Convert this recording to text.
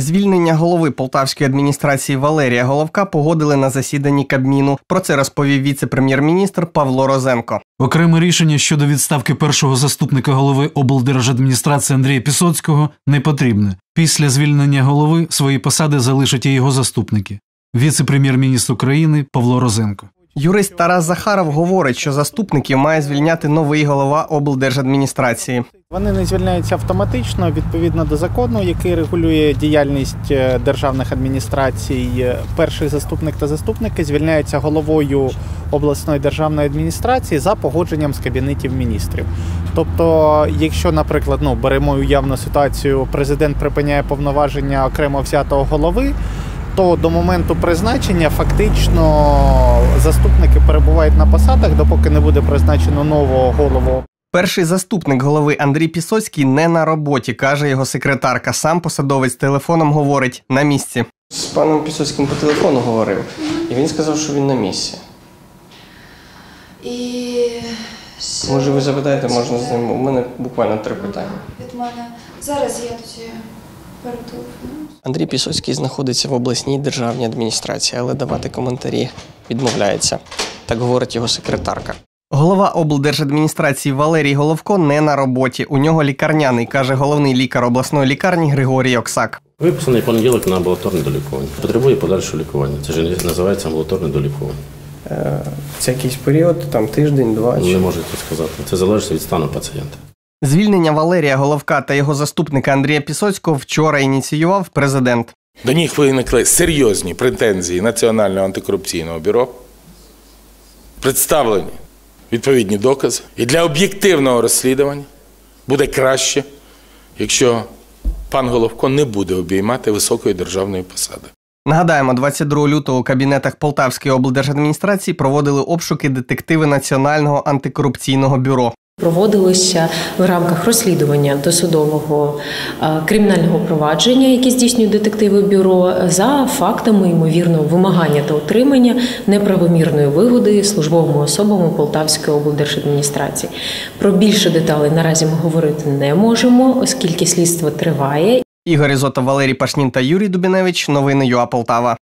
Звільнення голови полтавської адміністрації Валерія Головка погодили на засіданні Кабміну. Про це розповів віце-прем'єр-міністр Павло Розенко. Окреме рішення щодо відставки першого заступника голови облдержадміністрації Андрія Пісоцького не потрібне. Після звільнення голови свої посади залишать і його заступники. Віце-прем'єр-міністр України Павло Розенко. Юрист Тарас Захаров говорить, що заступників має звільняти новий голова облдержадміністрації. Вони не звільняються автоматично відповідно до закону, який регулює діяльність е, державних адміністрацій. Е, Перший заступник та заступники звільняються головою обласної державної адміністрації за погодженням з кабінетів міністрів. Тобто, якщо, наприклад, ну беремо уявну ситуацію, президент припиняє повноваження окремо взятого голови. То до моменту призначення фактично заступники перебувають на посадах, допоки не буде призначено нового голову Перший заступник голови Андрій Пісоцький не на роботі, каже його секретарка. Сам посадовець телефоном говорить на місці. З паном Пісоцьким по телефону говорив, і він сказав, що він на місці. І Може, ви запитаєте, можна з ним. У мене буквально три питання. від мене зараз я тоді. Андрій Пісоцький знаходиться в обласній державній адміністрації, але давати коментарі відмовляється. Так говорить його секретарка. Голова облдержадміністрації Валерій Головко не на роботі. У нього лікарняний, каже головний лікар обласної лікарні Григорій Оксак. Виписаний понеділок на амбулаторне долікування. Потребує подальшого лікування. Це ж називається амбулаторне долікування. Е, Це якийсь період, там тиждень, два Не чи можу це сказати. Це залежить від стану пацієнта. Звільнення Валерія Головка та його заступника Андрія Пісоцького вчора ініціював президент. До них виникли серйозні претензії Національного антикорупційного бюро, представлені відповідні докази. І для об'єктивного розслідування буде краще, якщо пан Головко не буде обіймати високої державної посади. Нагадаємо, 22 лютого у кабінетах Полтавської облдержадміністрації проводили обшуки детективи Національного антикорупційного бюро. Проводилися в рамках розслідування досудового е, кримінального провадження, яке здійснюють детективи бюро, за фактами ймовірного вимагання та отримання неправомірної вигоди службовими особами Полтавської облдержадміністрації. Про більше деталей наразі ми говорити не можемо, оскільки слідство триває. Ігор Ізотов, Валерій Пашнін та Юрій Дубіневич. Новини ЮА Полтава.